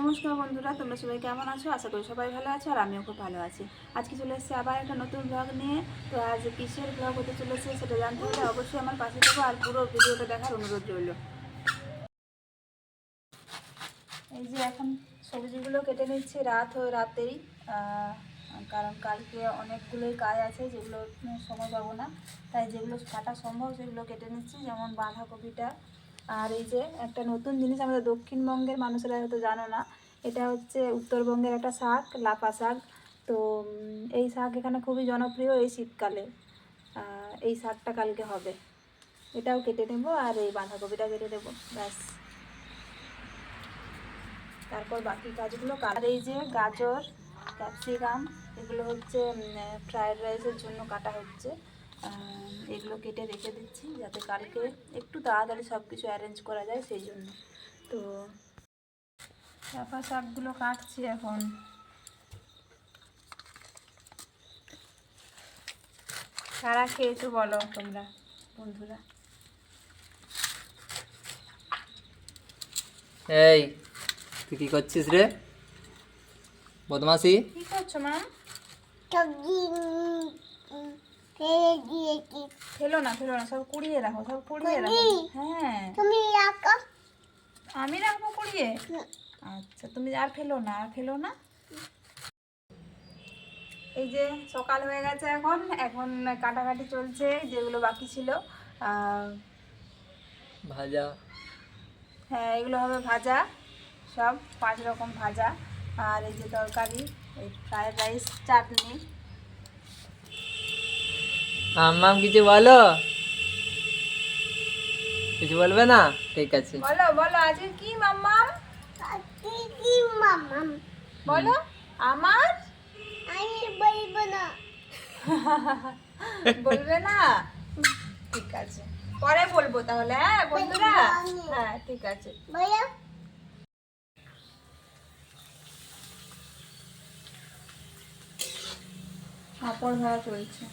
নমস্কার বন্ধুরা, তোমরা সবাই কেমন আছো? আশা করি সবাই ভালো আছো আর আমিও খুব ভালো আছি। আজকে চলে এসেছি আবার একটা নতুন ব্লগ নিয়ে। তো আজ কিসের ব্লগ হতে চলেছে সেটা জানতে হলে অবশ্যই আমার পাশে থাকো আর পুরো ভিডিওটা দেখার অনুরোধ রইল। এই যে এখন সবজিগুলো কেটে নিচ্ছে, রাত হয়ে রাতেই। কারণ কালকে অনেকগুলোই কাজ আছে যেগুলো সময় পাবো না। তাই যেগুলো কাটা সম্ভব সেগুলো কেটে নিচ্ছি, যেমন বাঁধাকপিটা আর এই যে একটা নতুন জিনিস আমাদের দক্ষিণবঙ্গের মানুষেরা হয়তো জানো না, এটা হচ্ছে উত্তরবঙ্গের একটা শাক, লাফা শাক। তো এই শাক এখানে খুবই জনপ্রিয় এই শীতকালে। এই শাকটা কালকে হবে। এটাও কেটে নেব আর এই বাঁধাকপিটা কেটে দেবো ব্যাস। তারপর বাকি কাজগুলো আর এই যে গাজর, ক্যাপসিকাম, এগুলো হচ্ছে ফ্রায়েড রাইসের জন্য কাটা হচ্ছে। এগুলো কেটে রেখে দিচ্ছি যাতে কালকে একটু তাড়াতাড়ি সব কিছু অ্যারেঞ্জ করা যায় সেই জন্য। তো চাপা শাকগুলো কাটছি এখন। কারা খেয়েছো বলো তোমরা বন্ধুরা? এই তুই কি করছিস রে? বদমাসি কি করছ ম্যাম সবজি ফেলে ফেলো না ফেলো না সব কুড়িয়ে রাখো সব কুড়িয়ে রাখো। হ্যাঁ। তুমি রাখো। আমি রাখব কুড়িয়ে? আচ্ছা তুমি আর ফেলো না আর ফেলো না? এই যে সকাল হয়ে গেছে এখন এখন কাটাকাটি চলছে যেগুলো বাকি ছিল ভাজা। হ্যাঁ এগুলো হবে ভাজা সব পাঁচ রকম ভাজা আর এই যে তরকারি এই ফ্রায়েড রাইস চাটনি। আম্মাম কিছু বলো? কিছু বলবে না? ঠিক আছে। বলো বলো আজকে কি মাম্মা কি কি মামাম বলো আমার? আমি বলব না। বলবে না? ঠিক আছে। পরে বলব তাহলে হ্যাঁ বন্ধুরা? হ্যাঁ ঠিক আছে। বলো। কাপড় ভাড়া চলছে।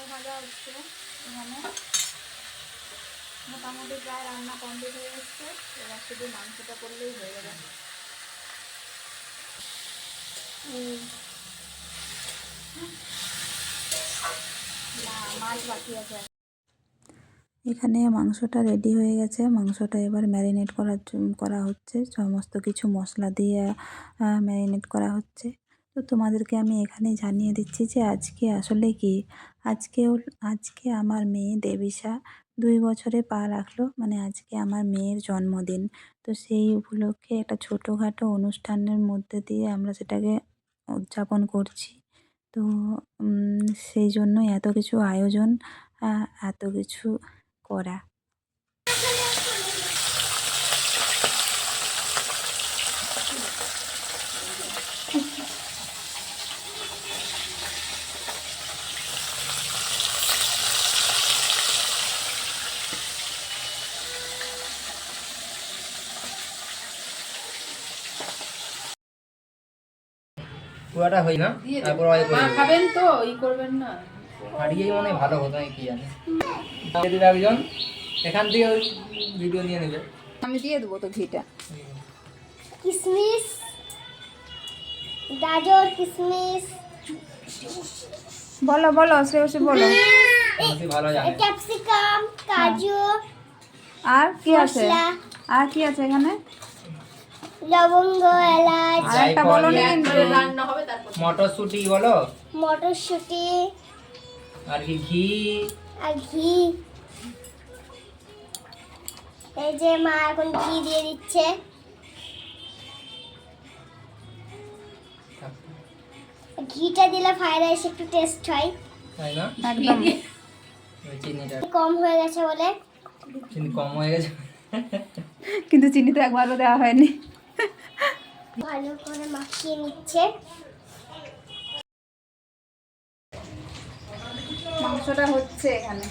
চাল ভাজা হচ্ছে এখানে। মোটামুটি প্রায় রান্না কমপ্লিট হয়ে গেছে। এবার শুধু মাংসটা করলেই হয়ে যাবে। এখানে মাংসটা রেডি হয়ে গেছে। মাংসটা এবার ম্যারিনেট করার করা হচ্ছে। সমস্ত কিছু মশলা দিয়ে ম্যারিনেট করা হচ্ছে। তো তোমাদেরকে আমি এখানে জানিয়ে দিচ্ছি যে আজকে আসলে কি আজকে ওর- আজকে আমার মেয়ে দেবিশা দুই বছরে পা রাখল। মানে আজকে আমার মেয়ের জন্মদিন। তো সেই উপলক্ষে একটা ছোটোখাটো অনুষ্ঠানের মধ্যে দিয়ে আমরা সেটাকে উদযাপন করছি। তো সেই জন্যই এত কিছু আয়োজন এত কিছু করা। পুরাটা হই না তারপর খাবেন তো ই করবেন না। হারিয়েই মনে ভালো হতো কি জানি। একজন এখান থেকে ওই ভিডিও নিয়ে নেবে। আমি দিয়ে দেবো তো ঘিটা। কিশমিশ গাজর কিশমিশ বলো বলো শ্রেয়সী বলো। জানে। ক্যাপসিকাম কাজু আর কি আছে? আর কি আছে এখানে? লবঙ্গ এলাচ। আর একটা বলো না কিন্তু। রান্না হবে তারপর মটরশুঁটি বলো। মটরশুঁটি। আর কি ঘি? আর ঘি। এই যে মা এখন ঘি দিয়ে দিচ্ছে। ঘিটা দিলে ফ্রাইড রাইস একটু টেস্ট হয়। তাই না? একদম। চিনিটা। কম হয়ে গেছে বলে। চিনি কম হয়ে গেছে। কিন্তু চিনি তো একবারও দেওয়া হয়নি। ভালো করে মাখিয়ে নিচ্ছে। মাংসটা হচ্ছে এখানে।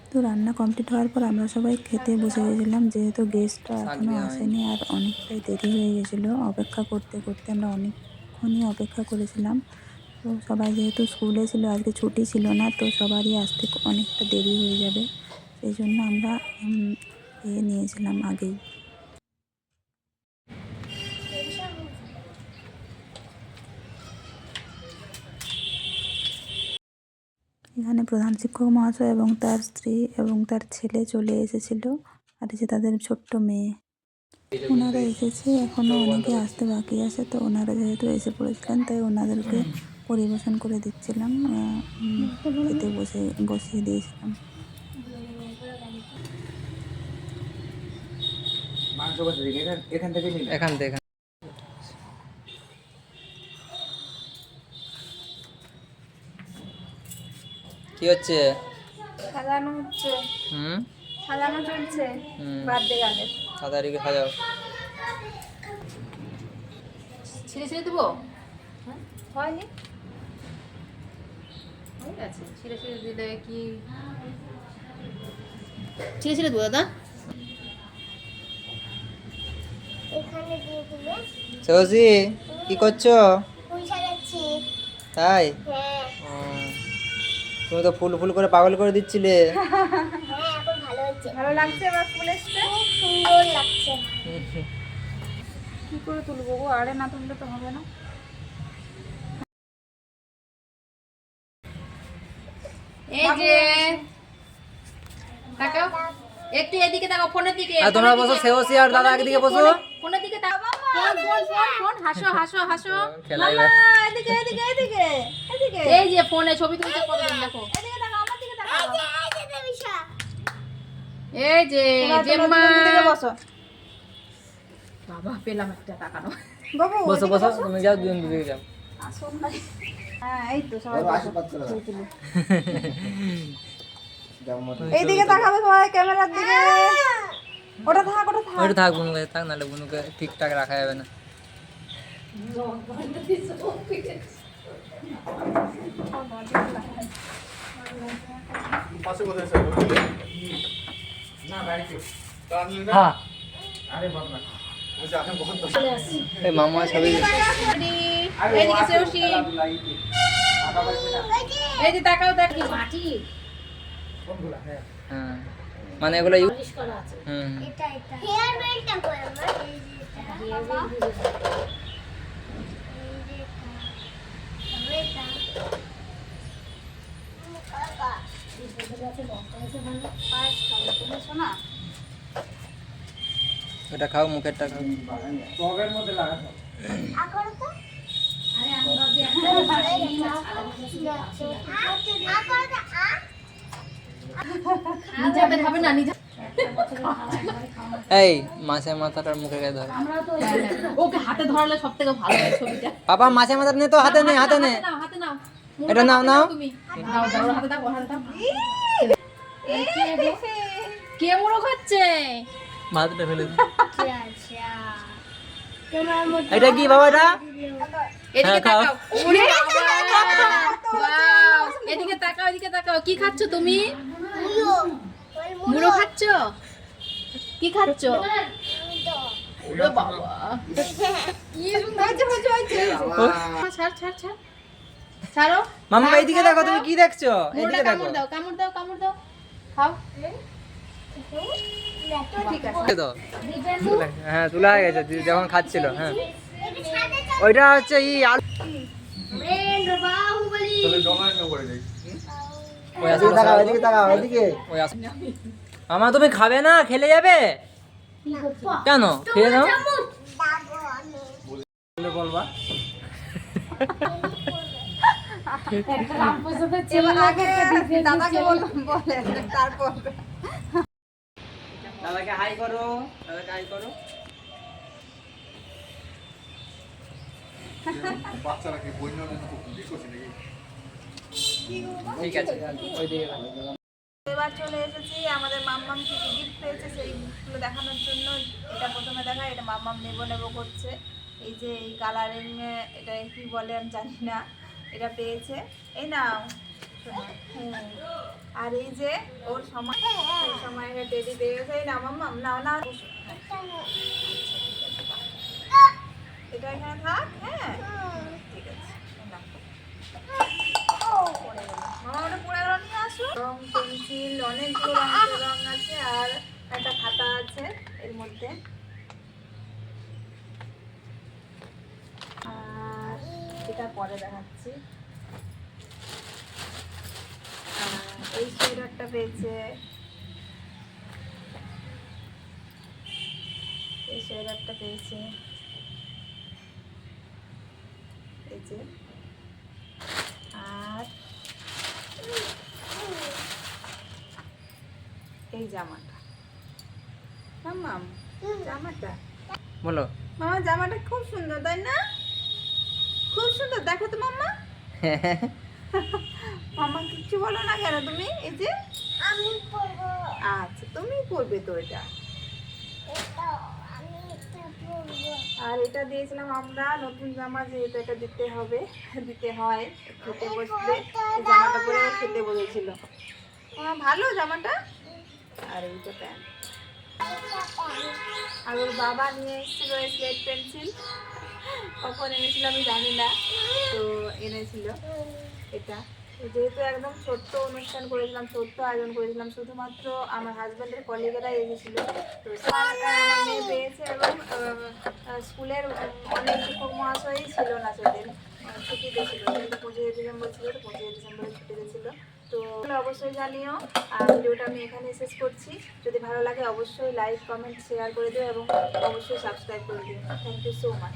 তো রান্না কমপ্লিট হওয়ার পর আমরা সবাই খেতে বসে গেছিলাম যেহেতু গেস্টরা এখনও আসেনি আর অনেকটাই দেরি হয়ে গেছিল। অপেক্ষা করতে করতে আমরা অনেকক্ষণই অপেক্ষা করেছিলাম। তো সবাই যেহেতু স্কুলে ছিল আজকে ছুটি ছিল না তো সবারই আসতে অনেকটা দেরি হয়ে যাবে। সেই জন্য আমরা এ নিয়েছিলাম আগেই। এখানে প্রধান শিক্ষক মহাশয় এবং তার স্ত্রী এবং তার ছেলে চলে এসেছিল, আর এসে তাদের ছোট্ট মেয়ে। ওনারা এসেছে এখনও অনেকে আসতে বাকি আছে, তো ওনারা যেহেতু এসে পড়েছিলেন, তাই ওনাদেরকে পরিবেশন করে দিচ্ছিলাম খেতে বসে, বসিয়ে দিয়েছিলাম। এখান থেকে নিলে এখান থেকে। কি হচ্ছে? সাজানো হচ্ছে। হুম? সাজানো চলছে। হুম। বার্থডে গালে। তাড়াতাড়ি সাজাও। ছিঁড়ে ছিঁড়ে দেবো? হয়নি। হয়ে গেছে। ছিঁড়ে ছিঁড়ে দিলে কি? ছিঁড়ে ছিঁড়ে দেবো দাদা? এখানে দিয়ে দিলে। সৌসি কি করছ? তাই? হ্যাঁ। তুমি তো ফুল ফুল করে পাগল করে দিচ্ছিলে। হ্যাঁ ভালো লাগছে এবার ফুল এসছে? খুব সুন্দর লাগছে। কি করে তুলবো গো? আরে না তুললে তো হবে না। এই যে তাকাও। একটু এদিকে তাকাও ফোনের দিকে আর তোমরা বসো সেওসি আর দাদা একদিকে বসো। ফোনের দিকে তাকাও। ফোন ফোন ফোন ফোন হাসো হাসো হাসো। মামা এদিকে এদিকে এদিকে এদিকে। এই যে ফোনে ছবি তুলতে কতজন দেখো। এদিকে তাকাও আমার দিকে তাকাও। এই যে দেবিশা। এই যে জেম্মা। বাবা পেলাম একটা তাকানো বসো বসো তুমি যাও দুজন দুদিকে যাও। এইদিকে তাকাবে সবাই ক্যামেরার দিকে। ওটা থাক ওটা থাক। ওইটা থাক বুনুকে থাক নাহলে বুনুকে ঠিকঠাক রাখা যাবে না। হ্যাঁ। মামা ছবি এইদিকে এই যে তাকাও দেখ। মাটি হ্যাঁ। মানে এগুলো ইউ- হুম। এটা এটা। হেয়ার বেল্টটা কই আমার এই যে এটা বাবা এই এটা। এটা। কাকা এটা। খাও এখন তো নিজে খাবে না নিজে এই মাছের মাথাটার মুখে গায়ে ধর। ওকে হাতে ধরালে সব থেকে ভালো হয় ছবিটা। পাপা মাছের নে তো হাতে নে হাতে নে হাতে নাও এটা নাও নাও। তুমি। নাও দাও হাতে দাও হাতে দাও। কে খাচ্ছে? ফেলে দে। আচ্ছা তোমার মতো এটা কি বাবা এটা? এদিকে হ্যাঁ, তাকাও। ওরে বাবা। এদিকে তাকাও এদিকে তাকাও। কি খাচ্ছ তুমি? মুড়ো। খাচ্ছ? কি খাচ্ছ? মামা এইদিকে দেখো তুমি কি দেখছ? এইদিকে দেখো। কামড় দাও কামড় দাও কামড় দাও। খাও। হ্যাঁ তুলা হয়ে গেছে যখন খাচ্ছিল হ্যাঁ। ওইটা হচ্ছে ই আলু। মামা তুমি খাবে না? খেলে যাবে? কেন? খেয়ে নাও। দাদাকে হাই করো। দাদাকে হাই করো। ঠিক আছে ওই এবার চলে এসেছি, আমাদের মাম্মাম কি গিফট পেয়েছে সেইগুলো দেখানোর জন্য। এটা প্রথমে দেখা, এটা মাম্মাম নেব নেব করছে। এই যে এই কালারিং এটা কি বলে আমি জানি না। এটা পেয়েছে। এই হ্যাঁ। আর এই যে ওর সময় সময় টেডি পেয়ে গেছে। এই না, মাম্মাম না না এটা এখানে থাক হ্যাঁ। ঠিক আছে। পড়ে অনেকগুলো রঙের আছে আর একটা খাতা আছে এর মধ্যে। আর এটা পরে দেখাচ্ছি। এই সোয়েটারটা পেয়েছে। এই সোয়েটারটা পেয়েছে। এই আর এই জামাটা। মাম্মাম জামাটা। বলো। মামা জামাটা খুব সুন্দর তাই না? খুব সুন্দর দেখো তো মাম্মা। মাম্মা কিছু বলো না কেন তুমি? এই যে। আমি পরবো। আচ্ছা তুমি পরবে তো এটা। আর এটা দিয়েছিলাম আমরা নতুন জামা যেহেতু এটা দিতে হবে দিতে হয় খেতে বসলে জামাটা পরে খেতে বলেছিল। আহ, ভালো জামাটা? আর এইটা প্যান্ট। আর ওর বাবা নিয়ে এসেছিল স্লেট পেন্সিল কখন এনেছিল আমি জানি না, তো এনেছিল এটা। যেহেতু একদম ছোট্ট অনুষ্ঠান করেছিলাম, ছোট্ট আয়োজন করেছিলাম, শুধুমাত্র আমার হাজব্যান্ডের কলিগেরাই এসেছিল তো আমার মেয়ে পেয়েছে এবং স্কুলের অনেক শিক্ষক মহাশয়ই ছিল না সেদিন। ছুটিতে ছিল পঁচিশে ডিসেম্বর ছিল, তো পঁচিশে ডিসেম্বরে ছুটিতে ছিল অবশ্যই জানিও। আর ভিডিওটা আমি এখানে শেষ করছি। যদি ভালো লাগে অবশ্যই লাইক কমেন্ট শেয়ার করে দিও এবং অবশ্যই সাবস্ক্রাইব করে দিও। Thank you so much